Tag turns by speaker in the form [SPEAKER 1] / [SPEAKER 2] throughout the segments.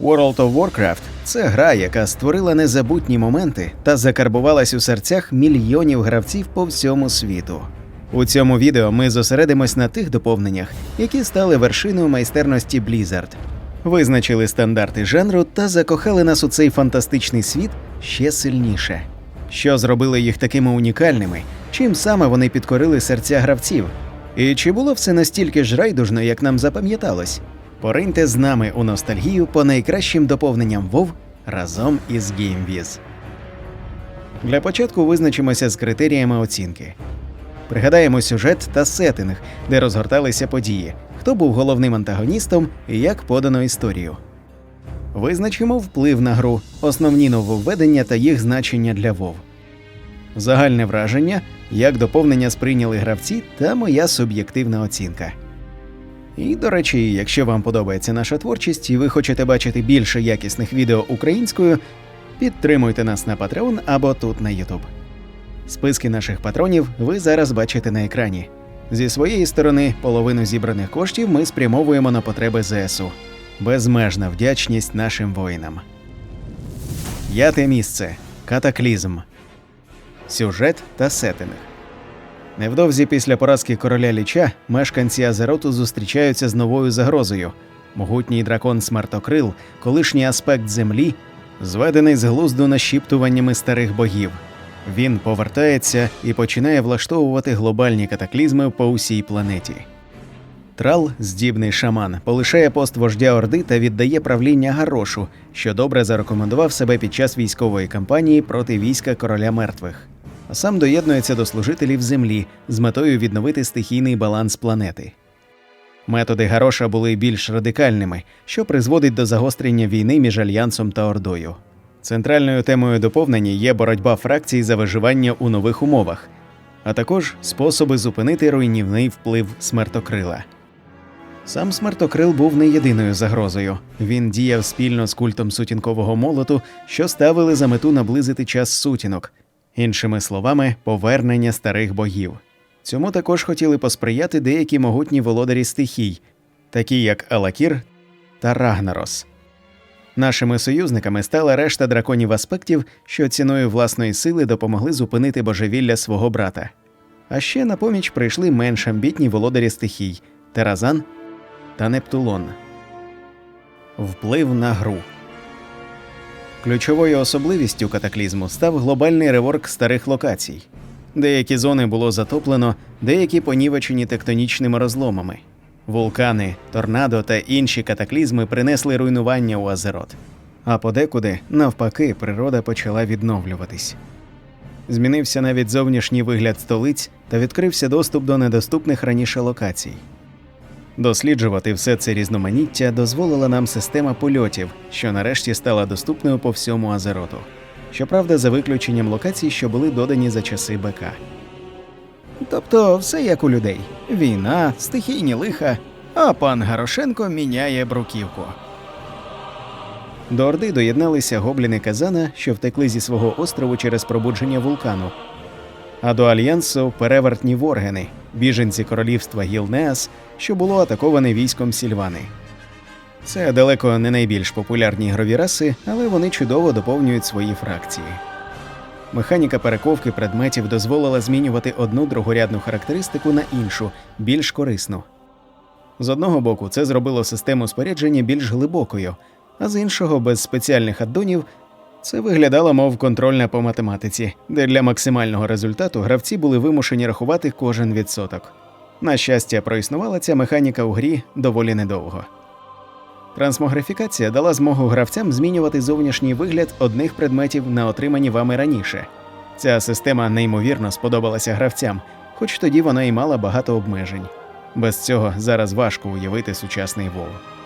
[SPEAKER 1] World of Warcraft це гра, яка створила незабутні моменти та закарбувалась у серцях мільйонів гравців по всьому світу. У цьому відео ми зосередимось на тих доповненнях, які стали вершиною майстерності Blizzard. Визначили стандарти жанру та закохали нас у цей фантастичний світ ще сильніше. Що зробило їх такими унікальними, чим саме вони підкорили серця гравців? І чи було все настільки ж райдужно, як нам запам'яталось? Пориньте з нами у ностальгію по найкращим доповненням WoW разом із GameViz. Для початку визначимося з критеріями оцінки. Пригадаємо сюжет та сеттинг, де розгорталися події, хто був головним антагоністом і як подано історію. Визначимо вплив на гру, основні нововведення та їх значення для WoW. Загальне враження, як доповнення сприйняли гравці та моя суб'єктивна оцінка. І, до речі, якщо вам подобається наша творчість і ви хочете бачити більше якісних відео українською, підтримуйте нас на Patreon або тут на YouTube. Списки наших патронів ви зараз бачите на екрані. Зі своєї сторони, половину зібраних коштів ми спрямовуємо на потреби ЗСУ. Безмежна вдячність нашим воїнам. П'яте місце. Катаклізм. Сюжет та сеттинг. Невдовзі після поразки короля ліча мешканці Азероту зустрічаються з новою загрозою. Могутній дракон Смертокрил, колишній аспект землі, зведений з глузду нашіптуваннями старих богів. Він повертається і починає влаштовувати глобальні катаклізми по усій планеті. Трал, здібний шаман, полишає пост вождя Орди та віддає правління Гарошу, що добре зарекомендував себе під час військової кампанії проти війська короля мертвих. А сам доєднується до служителів землі з метою відновити стихійний баланс планети. Методи Гароша були більш радикальними, що призводить до загострення війни між альянсом та Ордою. Центральною темою доповнення є боротьба фракцій за виживання у нових умовах, а також способи зупинити руйнівний вплив смертокрила. Сам смертокрил був не єдиною загрозою. Він діяв спільно з культом сутінкового молоту, що ставили за мету наблизити час сутінок, іншими словами, повернення старих богів. Цьому також хотіли посприяти деякі могутні володарі стихій, такі як Алакір та Рагнарос. Нашими союзниками стала решта драконів аспектів, що ціною власної сили допомогли зупинити божевілля свого брата. А ще на поміч прийшли менш амбітні володарі стихій Теразан та Нептулон. Вплив на гру. Ключовою особливістю катаклізму став глобальний реворк старих локацій. Деякі зони було затоплено, деякі понівечені тектонічними розломами. Вулкани, торнадо та інші катаклізми принесли руйнування у Азерот. А подекуди, навпаки, природа почала відновлюватись. Змінився навіть зовнішній вигляд столиць та відкрився доступ до недоступних раніше локацій. Досліджувати все це різноманіття дозволила нам система польотів, що нарешті стала доступною по всьому Азероту. Щоправда, за виключенням локацій, що були додані за часи БК. Тобто все як у людей: війна, стихійні лиха, а пан Горошенко міняє бруківку. До Орди доєдналися гобліни Казана, що втекли зі свого острову через пробудження вулкану. А до альянсу перевертні воргени, біженці королівства Гілнеас, що було атаковане військом Сільвани. Це далеко не найбільш популярні ігрові раси, але вони чудово доповнюють свої фракції. Механіка перековки предметів дозволила змінювати одну другорядну характеристику на іншу, більш корисну. З одного боку, це зробило систему спорядження більш глибокою, а з іншого, без спеціальних аддонів, це виглядало мов контрольна по математиці, де для максимального результату гравці були вимушені рахувати кожен відсоток. На щастя, проіснувала ця механіка у грі доволі недовго. Трансмографікація дала змогу гравцям змінювати зовнішній вигляд одних предметів на отримані вами раніше. Ця система неймовірно сподобалася гравцям, хоч тоді вона і мала багато обмежень. Без цього зараз важко уявити сучасний WoW.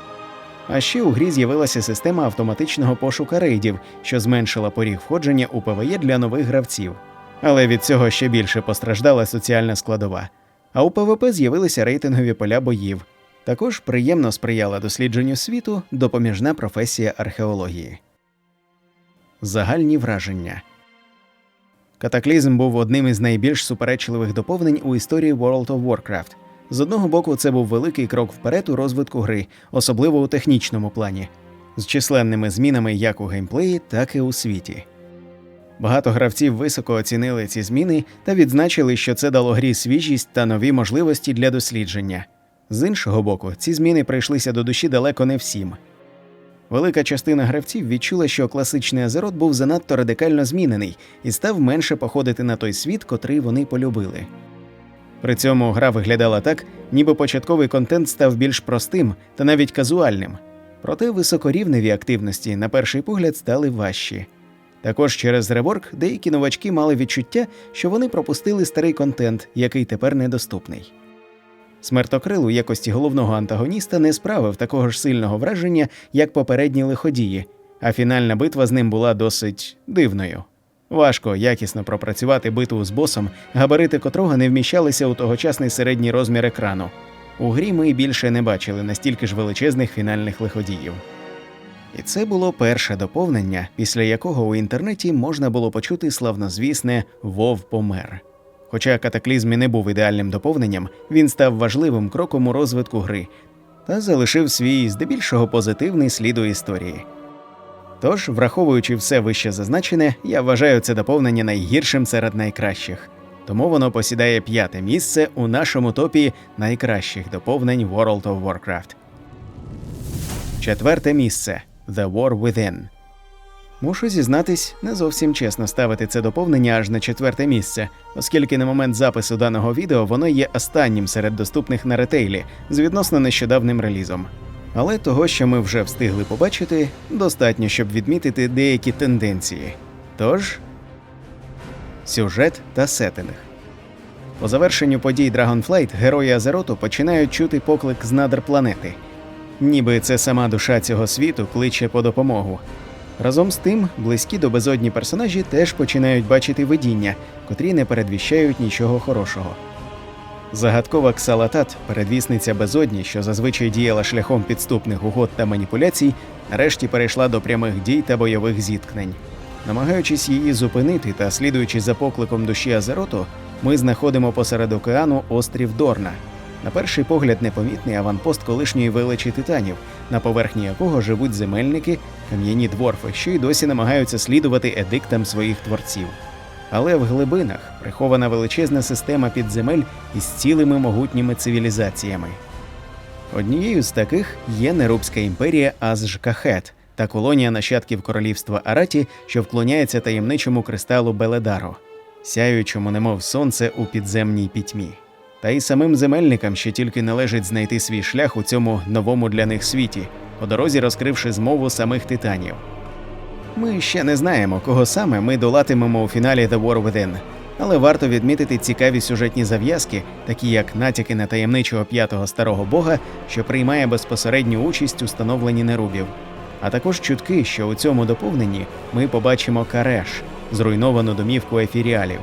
[SPEAKER 1] А ще у грі з'явилася система автоматичного пошука рейдів, що зменшила поріг входження у ПВЕ для нових гравців. Але від цього ще більше постраждала соціальна складова. А у ПВП з'явилися рейтингові поля боїв. Також приємно сприяла дослідженню світу допоміжна професія археології. Загальні враження Катаклізм був одним із найбільш суперечливих доповнень у історії World of Warcraft. З одного боку, це був великий крок вперед у розвитку гри, особливо у технічному плані. з численними змінами як у геймплеї, так і у світі. Багато гравців високо оцінили ці зміни та відзначили, що це дало грі свіжість та нові можливості для дослідження. З іншого боку, ці зміни прийшлися до душі далеко не всім. Велика частина гравців відчула, що класичний Азерот був занадто радикально змінений і став менше походити на той світ, котрий вони полюбили. При цьому гра виглядала так, ніби початковий контент став більш простим та навіть казуальним, проте високорівневі активності, на перший погляд, стали важчі. Також через реворк деякі новачки мали відчуття, що вони пропустили старий контент, який тепер недоступний. Смертокрил у якості головного антагоніста не справив такого ж сильного враження, як попередні лиходії, а фінальна битва з ним була досить дивною. Важко якісно пропрацювати битву з босом, габарити котрого не вміщалися у тогочасний середній розмір екрану. У грі ми більше не бачили настільки ж величезних фінальних лиходіїв. І це було перше доповнення, після якого у інтернеті можна було почути славнозвісне Вов помер. Хоча катаклізм і не був ідеальним доповненням, він став важливим кроком у розвитку гри та залишив свій здебільшого позитивний слід у історії. Тож, враховуючи все вище зазначене, я вважаю це доповнення найгіршим серед найкращих. Тому воно посідає п'яте місце у нашому топі найкращих доповнень World of Warcraft. Четверте місце The War Within. Мушу зізнатись, не зовсім чесно ставити це доповнення аж на четверте місце, оскільки на момент запису даного відео воно є останнім серед доступних на ретейлі з відносно нещодавним релізом. Але того, що ми вже встигли побачити, достатньо, щоб відмітити деякі тенденції. Тож, сюжет та сеттинг. По завершенню подій Dragonflight герої Азероту починають чути поклик з надр планети. Ніби це сама душа цього світу кличе по допомогу. Разом з тим, близькі до безодні персонажі теж починають бачити видіння, котрі не передвіщають нічого хорошого. Загадкова Ксалатат, передвісниця безодні, що зазвичай діяла шляхом підступних угод та маніпуляцій, нарешті перейшла до прямих дій та бойових зіткнень. Намагаючись її зупинити та слідуючи за покликом душі Азероту, ми знаходимо посеред океану острів Дорна. На перший погляд непомітний аванпост колишньої величі титанів, на поверхні якого живуть земельники, кам'яні дворфи, що й досі намагаються слідувати едиктам своїх творців. Але в глибинах прихована величезна система підземель із цілими могутніми цивілізаціями. Однією з таких є Нерубська імперія Азжкахет та колонія нащадків королівства Араті, що вклоняється таємничому кристалу Беледаро, сяючому, немов сонце у підземній пітьмі. Та й самим земельникам ще тільки належить знайти свій шлях у цьому новому для них світі, по дорозі розкривши змову самих титанів. Ми ще не знаємо, кого саме ми долатимемо у фіналі The War Within, але варто відмітити цікаві сюжетні зав'язки, такі як натяки на таємничого п'ятого старого бога, що приймає безпосередню участь у становленні нерубів, а також чутки, що у цьому доповненні ми побачимо Кареш, зруйновану домівку ефіріалів.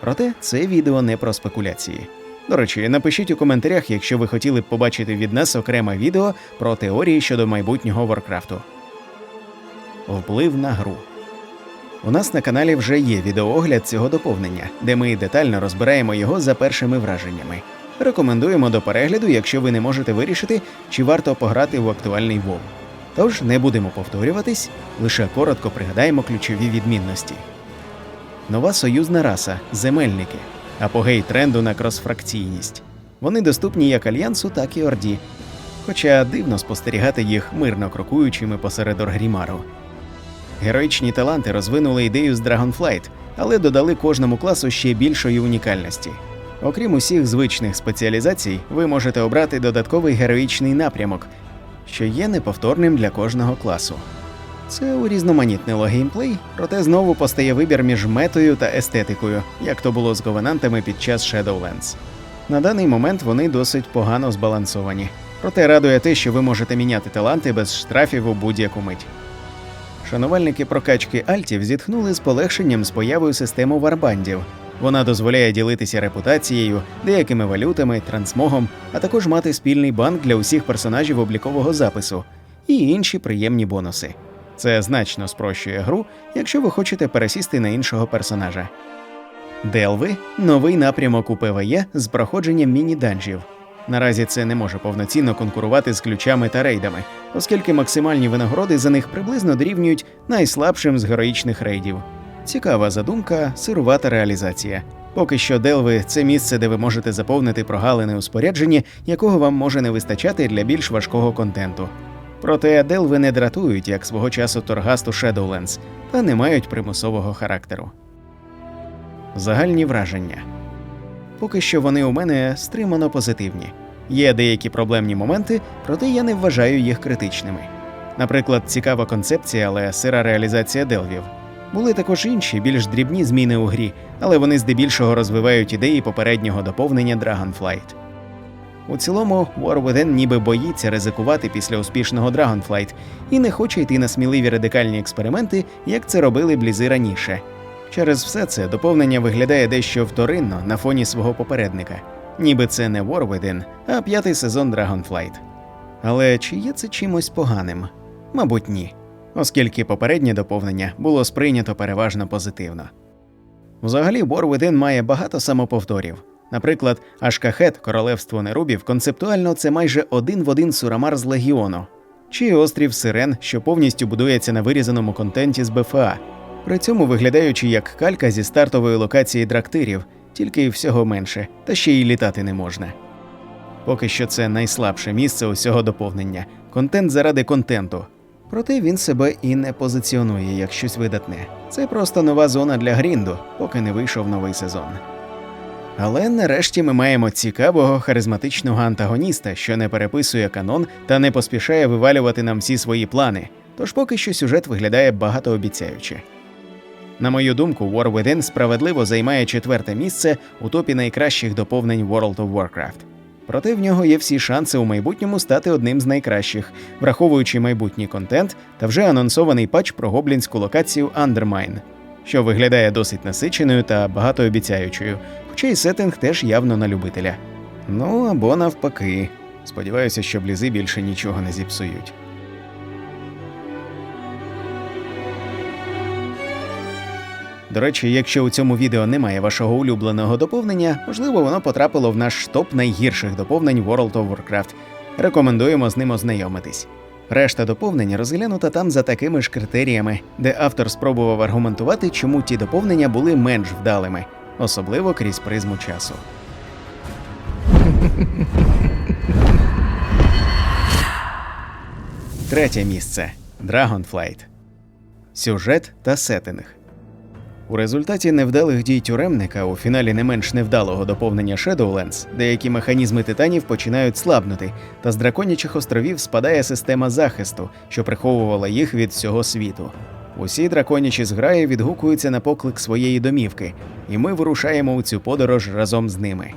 [SPEAKER 1] Проте це відео не про спекуляції. До речі, напишіть у коментарях, якщо ви хотіли б побачити від нас окреме відео про теорії щодо майбутнього Варкрафту. Вплив на гру. У нас на каналі вже є відеоогляд цього доповнення, де ми детально розбираємо його за першими враженнями. Рекомендуємо до перегляду, якщо ви не можете вирішити, чи варто пограти в актуальний WoW. Тож не будемо повторюватись, лише коротко пригадаємо ключові відмінності. Нова союзна раса земельники, апогей тренду на кросфракційність. Вони доступні як альянсу, так і орді. Хоча дивно спостерігати їх мирно крокуючими посеред Оргрімару. Героїчні таланти розвинули ідею з Dragonflight, але додали кожному класу ще більшої унікальності. Окрім усіх звичних спеціалізацій, ви можете обрати додатковий героїчний напрямок, що є неповторним для кожного класу. Це урізноманітнило геймплей, проте знову постає вибір між метою та естетикою, як то було з говенантами під час Shadowlands. На даний момент вони досить погано збалансовані. Проте радує те, що ви можете міняти таланти без штрафів у будь-яку мить. Шанувальники прокачки альтів зітхнули з полегшенням з появою системи варбандів. Вона дозволяє ділитися репутацією, деякими валютами, трансмогом, а також мати спільний банк для усіх персонажів облікового запису і інші приємні бонуси. Це значно спрощує гру, якщо ви хочете пересісти на іншого персонажа. Делви новий напрямок у ПВЕ з проходженням міні-данжів. Наразі це не може повноцінно конкурувати з ключами та рейдами, оскільки максимальні винагороди за них приблизно дорівнюють найслабшим з героїчних рейдів. Цікава задумка, сирувата реалізація. Поки що Делви це місце, де ви можете заповнити прогалини у спорядженні, якого вам може не вистачати для більш важкого контенту. Проте Делви не дратують, як свого часу Торгасту Shadowlands, та не мають примусового характеру. Загальні враження. Поки що вони у мене стримано позитивні. Є деякі проблемні моменти, проте я не вважаю їх критичними. Наприклад, цікава концепція, але сира реалізація делвів. Були також інші, більш дрібні зміни у грі, але вони здебільшого розвивають ідеї попереднього доповнення Dragonflight. У цілому, War Within ніби боїться ризикувати після успішного Dragonflight і не хоче йти на сміливі радикальні експерименти, як це робили блізи раніше. Через все це доповнення виглядає дещо вторинно на фоні свого попередника, ніби це не War Within, а п'ятий сезон Dragonflight. Але чи є це чимось поганим? Мабуть, ні, оскільки попереднє доповнення було сприйнято переважно позитивно. Взагалі, War Within має багато самоповторів. Наприклад, Ашкахет, королевство Нерубів, концептуально це майже один в один Сурамар з Легіону, чи острів Сирен, що повністю будується на вирізаному контенті з БФА, при цьому виглядаючи як калька зі стартової локації драктирів, тільки всього менше, та ще й літати не можна. Поки що це найслабше місце усього доповнення контент заради контенту. Проте він себе і не позиціонує як щось видатне. Це просто нова зона для грінду, поки не вийшов новий сезон. Але нарешті ми маємо цікавого харизматичного антагоніста, що не переписує канон та не поспішає вивалювати нам всі свої плани. Тож поки що сюжет виглядає багатообіцяюче. На мою думку, War Within справедливо займає четверте місце у топі найкращих доповнень World of Warcraft. Проте в нього є всі шанси у майбутньому стати одним з найкращих, враховуючи майбутній контент та вже анонсований патч про гоблінську локацію Undermine, що виглядає досить насиченою та багатообіцяючою, хоча й сеттинг теж явно на любителя. Ну або навпаки. Сподіваюся, що блізи більше нічого не зіпсують. До речі, якщо у цьому відео немає вашого улюбленого доповнення, можливо, воно потрапило в наш топ найгірших доповнень World of Warcraft. Рекомендуємо з ним ознайомитись. Решта доповнень розглянута там за такими ж критеріями, де автор спробував аргументувати, чому ті доповнення були менш вдалими, особливо крізь призму часу. Третє місце Dragonflight. Сюжет та сеттинг. У результаті невдалих дій тюремника у фіналі не менш невдалого доповнення Shadowlands деякі механізми титанів починають слабнути, та з драконячих островів спадає система захисту, що приховувала їх від всього світу. Усі драконячі зграї відгукуються на поклик своєї домівки, і ми вирушаємо у цю подорож разом з ними.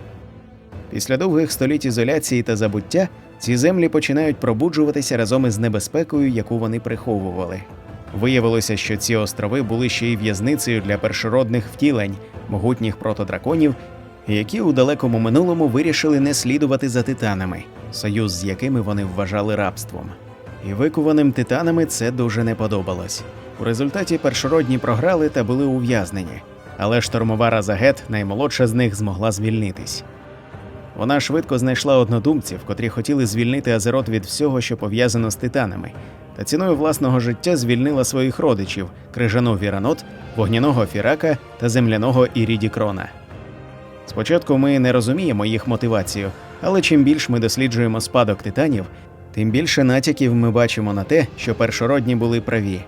[SPEAKER 1] Після довгих століть ізоляції та забуття ці землі починають пробуджуватися разом із небезпекою, яку вони приховували. Виявилося, що ці острови були ще й в'язницею для першородних втілень, могутніх протодраконів, які у далекому минулому вирішили не слідувати за титанами, союз з якими вони вважали рабством. І викуваним титанами це дуже не подобалось. У результаті першородні програли та були ув'язнені, але штормова Разагет, наймолодша з них, змогла звільнитись. Вона швидко знайшла однодумців, котрі хотіли звільнити Азерот від всього, що пов'язано з титанами, та ціною власного життя звільнила своїх родичів крижану Віранот, вогняного Фірака та земляного Іріді Крона. Спочатку ми не розуміємо їх мотивацію, але чим більш ми досліджуємо спадок титанів, тим більше натяків ми бачимо на те, що першородні були праві.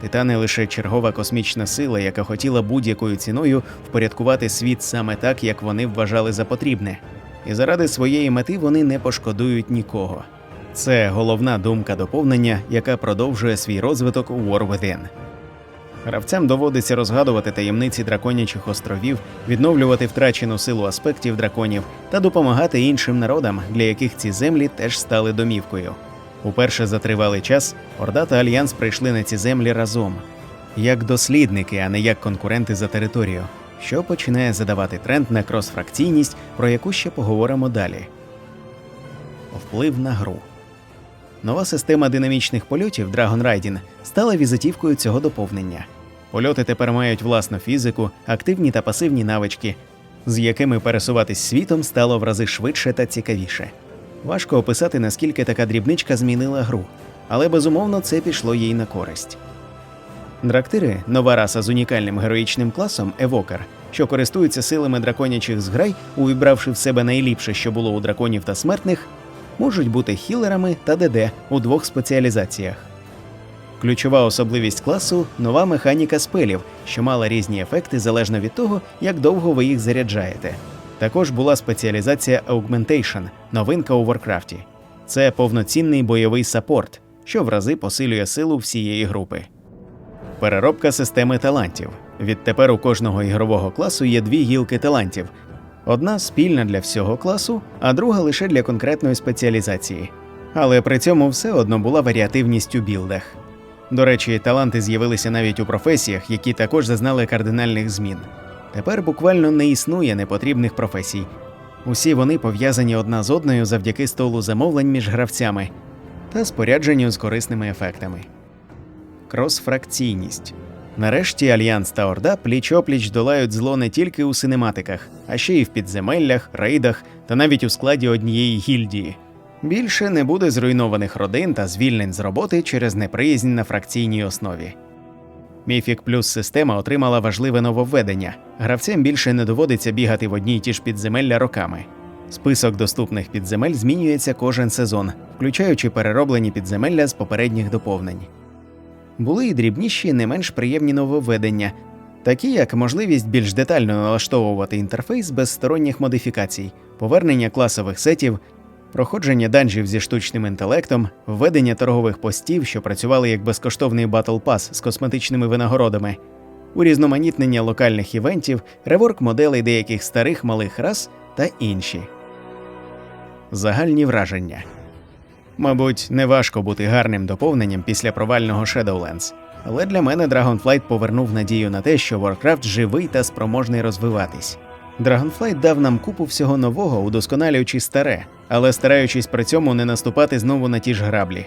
[SPEAKER 1] Титани лише чергова космічна сила, яка хотіла будь-якою ціною впорядкувати світ саме так, як вони вважали за потрібне. І заради своєї мети вони не пошкодують нікого. Це головна думка доповнення, яка продовжує свій розвиток у War Within. Гравцям доводиться розгадувати таємниці драконячих островів, відновлювати втрачену силу аспектів драконів та допомагати іншим народам, для яких ці землі теж стали домівкою. Уперше за тривалий час Орда та Альянс прийшли на ці землі разом, як дослідники, а не як конкуренти за територію, що починає задавати тренд на кросфракційність, про яку ще поговоримо далі. Вплив на гру. Нова система динамічних польотів Dragon Riding стала візитівкою цього доповнення. Польоти тепер мають власну фізику, активні та пасивні навички, з якими пересуватись світом стало в рази швидше та цікавіше. Важко описати, наскільки така дрібничка змінила гру, але безумовно це пішло їй на користь. Драктири нова раса з унікальним героїчним класом Евокер, що користуються силами драконячих зграй, увібравши в себе найліпше, що було у драконів та смертних, можуть бути хілерами та ДД у двох спеціалізаціях. Ключова особливість класу нова механіка спелів, що мала різні ефекти залежно від того, як довго ви їх заряджаєте. Також була спеціалізація Augmentation, новинка у Варкрафті. Це повноцінний бойовий саппорт, що в рази посилює силу всієї групи. Переробка системи талантів. Відтепер у кожного ігрового класу є дві гілки талантів: одна спільна для всього класу, а друга лише для конкретної спеціалізації. Але при цьому все одно була варіативність у білдах. До речі, таланти з'явилися навіть у професіях, які також зазнали кардинальних змін. Тепер буквально не існує непотрібних професій. Усі вони пов'язані одна з одною завдяки столу замовлень між гравцями та спорядженню з корисними ефектами. Кросфракційність. Нарешті Альянс та Орда пліч-опліч долають зло не тільки у синематиках, а ще й в підземеллях, рейдах та навіть у складі однієї гільдії. Більше не буде зруйнованих родин та звільнень з роботи через неприязнь на фракційній основі. Міфік Плюс система отримала важливе нововведення. Гравцям більше не доводиться бігати в одні й ті ж підземелля роками. Список доступних підземель змінюється кожен сезон, включаючи перероблені підземелля з попередніх доповнень. Були й дрібніші, не менш приємні нововведення, такі як можливість більш детально налаштовувати інтерфейс без сторонніх модифікацій, повернення класових сетів, проходження данжів зі штучним інтелектом, введення торгових постів, що працювали як безкоштовний батл пас з косметичними винагородами, урізноманітнення локальних івентів, реворк моделей деяких старих малих рас та інші. Загальні враження. Мабуть, неважко бути гарним доповненням після провального Shadowlands. Але для мене Dragonflight повернув надію на те, що Warcraft живий та спроможний розвиватись. Dragonflight дав нам купу всього нового, удосконалюючи старе, але стараючись при цьому не наступати знову на ті ж граблі.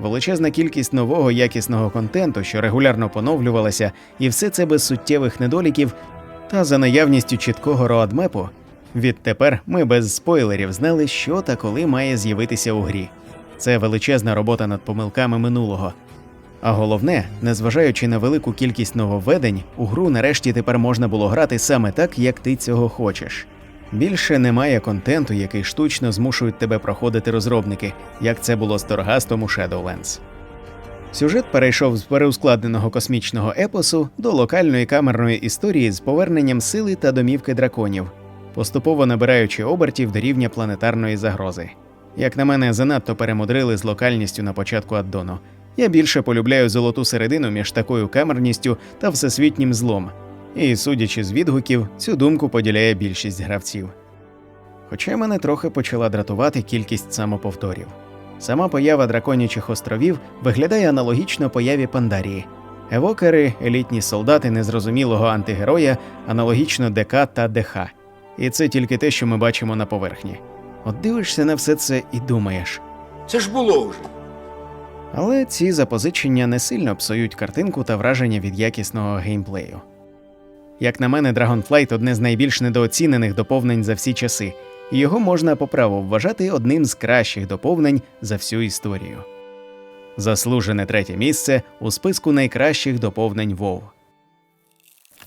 [SPEAKER 1] Величезна кількість нового якісного контенту, що регулярно поновлювалася, і все це без суттєвих недоліків, та за наявністю чіткого роадмепу, відтепер ми без спойлерів знали, що та коли має з'явитися у грі. Це величезна робота над помилками минулого. А головне, незважаючи на велику кількість нововведень, у гру нарешті тепер можна було грати саме так, як ти цього хочеш. Більше немає контенту, який штучно змушують тебе проходити розробники, як це було з Торгастом у Shadowlands. Сюжет перейшов з переускладненого космічного епосу до локальної камерної історії з поверненням сили та домівки драконів, поступово набираючи обертів до рівня планетарної загрози. Як на мене, занадто перемудрили з локальністю на початку аддону. Я більше полюбляю золоту середину між такою камерністю та всесвітнім злом. І, судячи з відгуків, цю думку поділяє більшість гравців. Хоча мене трохи почала дратувати кількість самоповторів. Сама поява драконячих островів виглядає аналогічно появі Пандарії. Евокери, елітні солдати незрозумілого антигероя, аналогічно ДК та ДХ. І це тільки те, що ми бачимо на поверхні. От дивишся на все це і думаєш.
[SPEAKER 2] Це ж було вже.
[SPEAKER 1] Але ці запозичення не сильно псують картинку та враження від якісного геймплею. Як на мене, Dragonflight одне з найбільш недооцінених доповнень за всі часи, і його можна по праву вважати одним з кращих доповнень за всю історію. Заслужене третє місце у списку найкращих доповнень WoW.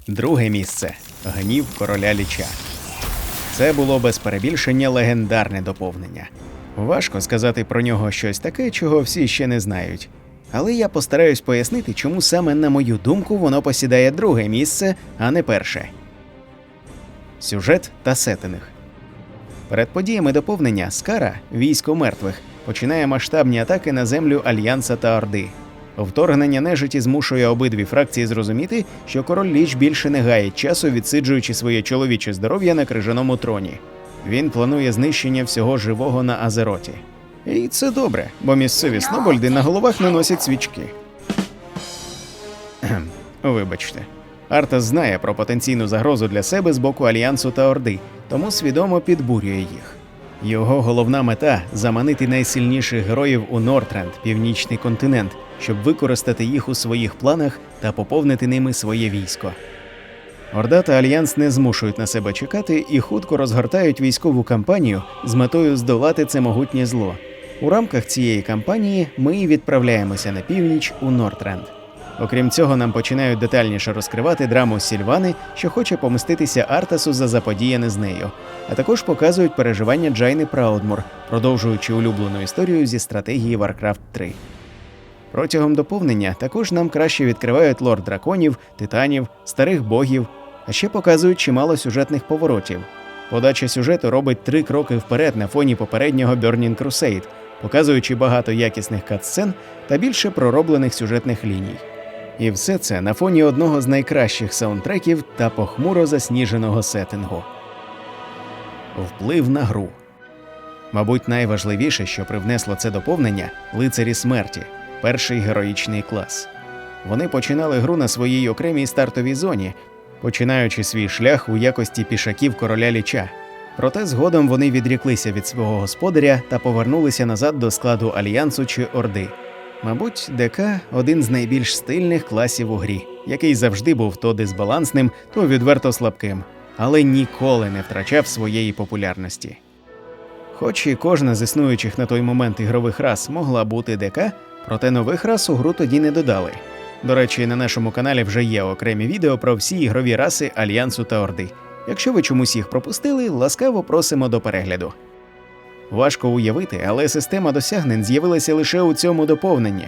[SPEAKER 1] Друге місце Гнів короля ліча. Це було без перебільшення легендарне доповнення. Важко сказати про нього щось таке, чого всі ще не знають. Але я постараюсь пояснити, чому саме, на мою думку, воно посідає друге місце, а не перше. Сюжет та сеттинг. Перед подіями доповнення Скара, військо мертвих, починає масштабні атаки на землю Альянса та Орди. Вторгнення нежиті змушує обидві фракції зрозуміти, що король Ліч більше не гаїть часу, відсиджуючи своє чоловіче здоров'я на крижаному троні. Він планує знищення всього живого на Азероті. І це добре, бо місцеві снобольди на головах не носять свічки. Вибачте. Артас знає про потенційну загрозу для себе з боку Альянсу та Орди, тому свідомо підбурює їх. Його головна мета заманити найсильніших героїв у Нортренд, північний континент, щоб використати їх у своїх планах та поповнити ними своє військо. Орда та Альянс не змушують на себе чекати і хутко розгортають військову кампанію з метою здолати це могутнє зло. У рамках цієї кампанії ми відправляємося на північ у Нортренд. Окрім цього, нам починають детальніше розкривати драму Сільвани, що хоче помститися Артасу за заподіяне з нею, а також показують переживання Джайни Праудмур, продовжуючи улюблену історію зі стратегії Warcraft 3. Протягом доповнення також нам краще відкривають лор драконів, титанів, старих богів, а ще показують чимало сюжетних поворотів. Подача сюжету робить три кроки вперед на фоні попереднього Burning Crusade, показуючи багато якісних катсцен та більше пророблених сюжетних ліній. І все це на фоні одного з найкращих саундтреків та похмуро засніженого сеттингу. Вплив на гру. Мабуть, найважливіше, що привнесло це доповнення лицарі смерті, перший героїчний клас. Вони починали гру на своїй окремій стартовій зоні, починаючи свій шлях у якості пішаків короля ліча. Проте згодом вони відріклися від свого господаря та повернулися назад до складу альянсу чи орди. Мабуть, ДК один з найбільш стильних класів у грі, який завжди був то дисбалансним, то відверто слабким, але ніколи не втрачав своєї популярності. Хоч і кожна з існуючих на той момент ігрових рас могла бути ДК, проте нових рас у гру тоді не додали. До речі, на нашому каналі вже є окремі відео про всі ігрові раси Альянсу та Орди. Якщо ви чомусь їх пропустили, ласкаво просимо до перегляду. Важко уявити, але система досягнень з'явилася лише у цьому доповненні.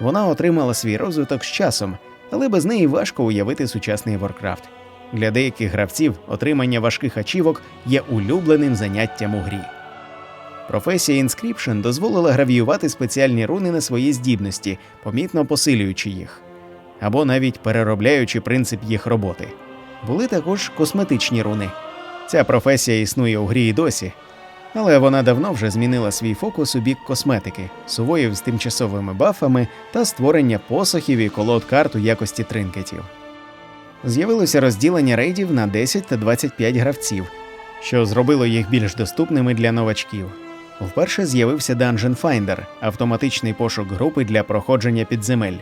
[SPEAKER 1] Вона отримала свій розвиток з часом, але без неї важко уявити сучасний Warcraft. Для деяких гравців отримання важких ачівок є улюбленим заняттям у грі. Професія Inscription дозволила гравіювати спеціальні руни на свої здібності, помітно посилюючи їх, або навіть переробляючи принцип їх роботи. Були також косметичні руни. Ця професія існує у грі і досі, але вона давно вже змінила свій фокус у бік косметики, сувоїв з тимчасовими бафами та створення посохів і колод карт у якості тринкетів. З'явилося розділення рейдів на 10 та 25 гравців, що зробило їх більш доступними для новачків. Вперше з'явився Dungeon Finder – автоматичний пошук групи для проходження підземель.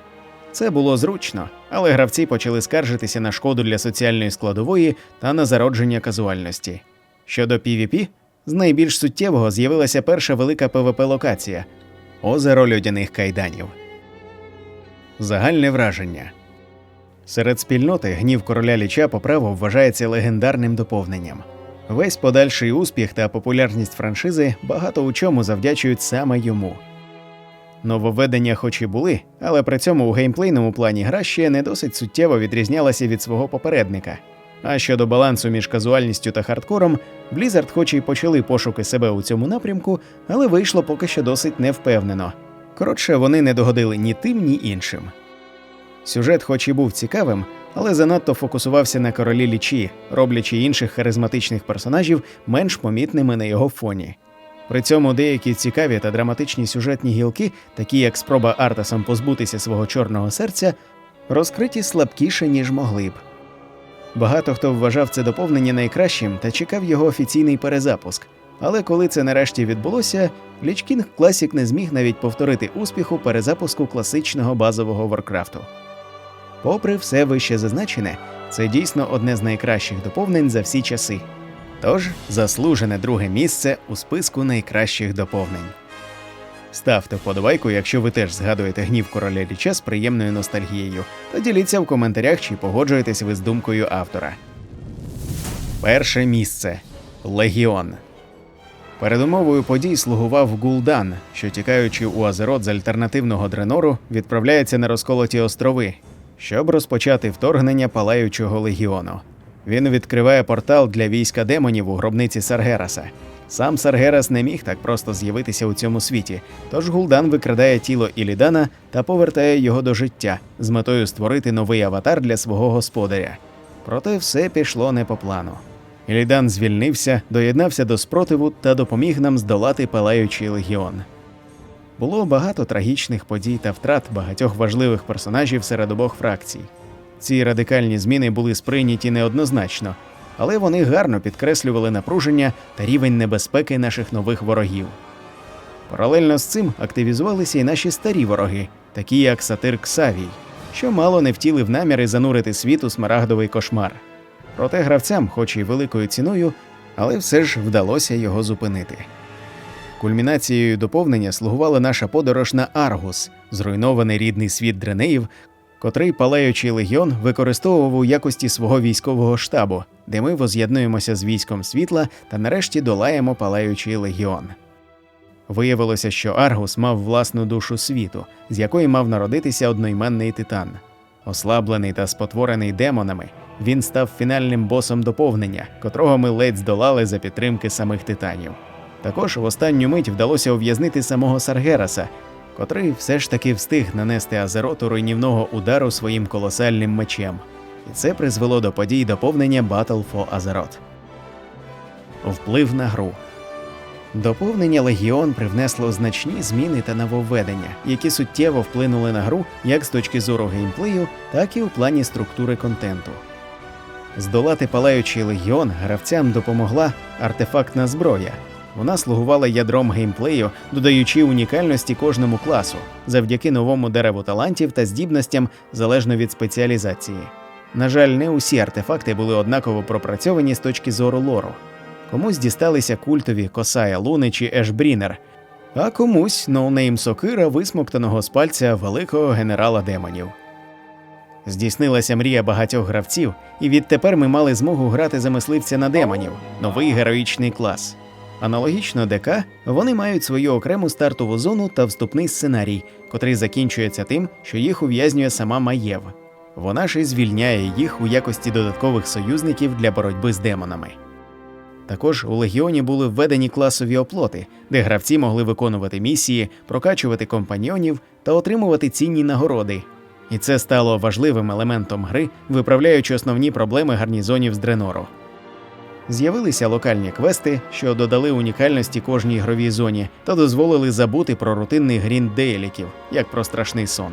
[SPEAKER 1] Це було зручно, але гравці почали скаржитися на шкоду для соціальної складової та на зародження казуальності. Щодо PvP, з найбільш суттєвого з'явилася перша велика PvP-локація озеро льодяних кайданів. Загальне враження. Серед спільноти гнів короля ліча по праву вважається легендарним доповненням. Весь подальший успіх та популярність франшизи багато у чому завдячують саме йому. Нововведення хоч і були, але при цьому у геймплейному плані гра ще не досить суттєво відрізнялася від свого попередника. А щодо балансу між казуальністю та хардкором, Blizzard хоч і почали пошуки себе у цьому напрямку, але вийшло поки що досить невпевнено. Коротше, вони не догодили ні тим, ні іншим. Сюжет, хоч і був цікавим, але занадто фокусувався на королі лічі, роблячи інших харизматичних персонажів менш помітними на його фоні. При цьому деякі цікаві та драматичні сюжетні гілки, такі як спроба Артасом позбутися свого чорного серця, розкриті слабкіше, ніж могли б. Багато хто вважав це доповнення найкращим та чекав його офіційний перезапуск. Але коли це нарешті відбулося, King Classic не зміг навіть повторити успіху перезапуску класичного базового Варкрафту. Попри все вище зазначене, це дійсно одне з найкращих доповнень за всі часи. Тож заслужене друге місце у списку найкращих доповнень. Ставте вподобайку, якщо ви теж згадуєте гнів короля ліча з приємною ностальгією, та діліться в коментарях, чи погоджуєтесь ви з думкою автора. Перше місце Легіон. Передумовою подій слугував Гул'дан, що тікаючи у Азерот з альтернативного дренору, відправляється на розколоті острови, щоб розпочати вторгнення палаючого легіону. Він відкриває портал для війська демонів у гробниці Саргераса. Сам Саргерас не міг так просто з'явитися у цьому світі, тож Гул'дан викрадає тіло Ілідана та повертає його до життя з метою створити новий аватар для свого господаря. Проте все пішло не по плану. Ілідан звільнився, доєднався до спротиву та допоміг нам здолати палаючий легіон. Було багато трагічних подій та втрат багатьох важливих персонажів серед обох фракцій. Ці радикальні зміни були сприйняті неоднозначно, але вони гарно підкреслювали напруження та рівень небезпеки наших нових ворогів. Паралельно з цим активізувалися і наші старі вороги, такі як Сатир Ксавій, що мало не втілив наміри занурити світ у смарагдовий кошмар. Проте гравцям, хоч і великою ціною, але все ж вдалося його зупинити. Кульмінацією доповнення слугувала наша подорож на Аргус, зруйнований рідний світ Дренеїв, котрий палаючий легіон використовував у якості свого військового штабу, де ми воз'єднуємося з військом світла та нарешті долаємо палаючий легіон. Виявилося, що Аргус мав власну душу світу, з якої мав народитися одноіменний титан. Ослаблений та спотворений демонами, він став фінальним босом доповнення, котрого ми ледь здолали за підтримки самих титанів. Також в останню мить вдалося ув'язнити самого Саргераса, котрий все ж таки встиг нанести Азероту руйнівного удару своїм колосальним мечем. І це призвело до подій доповнення Battle for Азерот. Вплив на гру. Доповнення Легіон привнесло значні зміни та нововведення, які суттєво вплинули на гру як з точки зору геймплею, так і у плані структури контенту. Здолати палаючий легіон гравцям допомогла артефактна зброя. Вона слугувала ядром геймплею, додаючи унікальності кожному класу завдяки новому дереву талантів та здібностям залежно від спеціалізації. На жаль, не усі артефакти були однаково пропрацьовані з точки зору лору. Комусь дісталися культові Косая Луни чи Ешбрінер, а комусь ноунейм сокира висмоктаного з пальця великого генерала демонів. Здійснилася мрія багатьох гравців, і відтепер ми мали змогу грати за мисливця на демонів, новий героїчний клас. Аналогічно ДК, вони мають свою окрему стартову зону та вступний сценарій, котрий закінчується тим, що їх ув'язнює сама Маєв. Вона ж і звільняє їх у якості додаткових союзників для боротьби з демонами. Також у легіоні були введені класові оплоти, де гравці могли виконувати місії, прокачувати компаньйонів та отримувати цінні нагороди. І це стало важливим елементом гри, виправляючи основні проблеми гарнізонів з Дренору. З'явилися локальні квести, що додали унікальності кожній ігровій зоні та дозволили забути про рутинний грінд дейліків, як про страшний сон.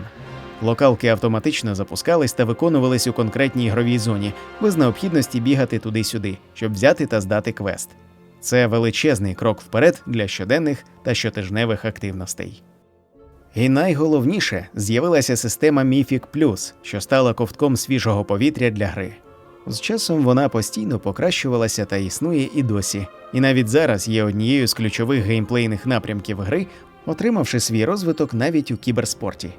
[SPEAKER 1] Локалки автоматично запускались та виконувались у конкретній ігровій зоні, без необхідності бігати туди-сюди, щоб взяти та здати квест. Це величезний крок вперед для щоденних та щотижневих активностей. І найголовніше з'явилася система Mythic Plus, що стала ковтком свіжого повітря для гри. З часом вона постійно покращувалася та існує і досі, і навіть зараз є однією з ключових геймплейних напрямків гри, отримавши свій розвиток навіть у кіберспорті.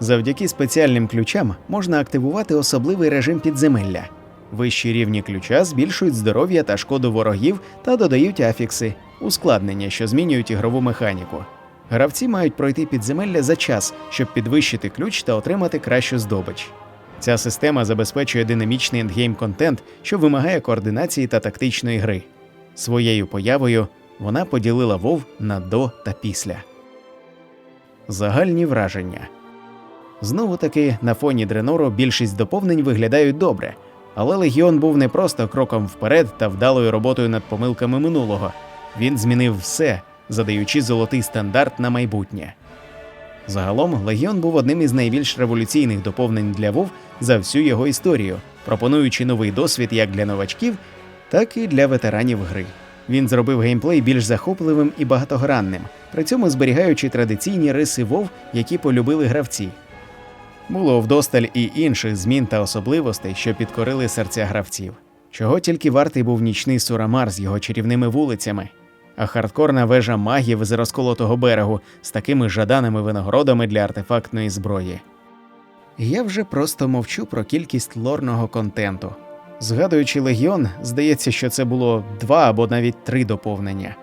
[SPEAKER 1] Завдяки спеціальним ключам можна активувати особливий режим підземелля. Вищі рівні ключа збільшують здоров'я та шкоду ворогів та додають афікси, ускладнення, що змінюють ігрову механіку. Гравці мають пройти підземелля за час, щоб підвищити ключ та отримати кращу здобич. Ця система забезпечує динамічний ендгейм контент, що вимагає координації та тактичної гри. Своєю появою вона поділила Вов на до та після. Загальні враження. Знову таки, на фоні Дренору більшість доповнень виглядають добре, але Легіон був не просто кроком вперед та вдалою роботою над помилками минулого. Він змінив все, задаючи золотий стандарт на майбутнє. Загалом Легіон був одним із найбільш революційних доповнень для Вов за всю його історію, пропонуючи новий досвід як для новачків, так і для ветеранів гри. Він зробив геймплей більш захопливим і багатогранним, при цьому зберігаючи традиційні риси Вов, які полюбили гравці. Було вдосталь і інших змін та особливостей, що підкорили серця гравців. Чого тільки вартий був нічний Сурамар з його чарівними вулицями, а хардкорна вежа магів з розколотого берегу з такими жаданими винагородами для артефактної зброї. Я вже просто мовчу про кількість лорного контенту. Згадуючи Легіон, здається, що це було два або навіть три доповнення.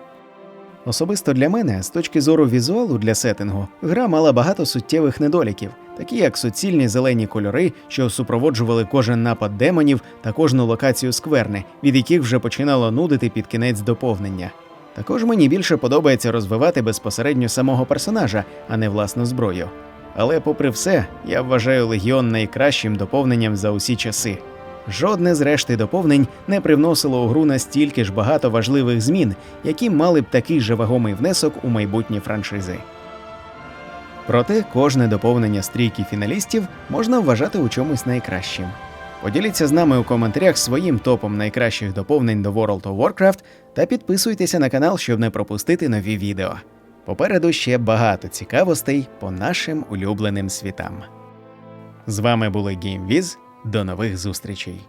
[SPEAKER 1] Особисто для мене, з точки зору візуалу для сеттингу, гра мала багато суттєвих недоліків, такі як суцільні зелені кольори, що супроводжували кожен напад демонів та кожну локацію скверни, від яких вже починало нудити під кінець доповнення. Також мені більше подобається розвивати безпосередньо самого персонажа, а не власну зброю. Але, попри все, я вважаю Легіон найкращим доповненням за усі часи. Жодне з решти доповнень не привносило у гру настільки ж багато важливих змін, які мали б такий же вагомий внесок у майбутні франшизи. Проте кожне доповнення стрійки фіналістів можна вважати у чомусь найкращим. Поділіться з нами у коментарях своїм топом найкращих доповнень до World of Warcraft та підписуйтеся на канал, щоб не пропустити нові відео. Попереду ще багато цікавостей по нашим улюбленим світам. З вами були GameViz. До нових зустрічей!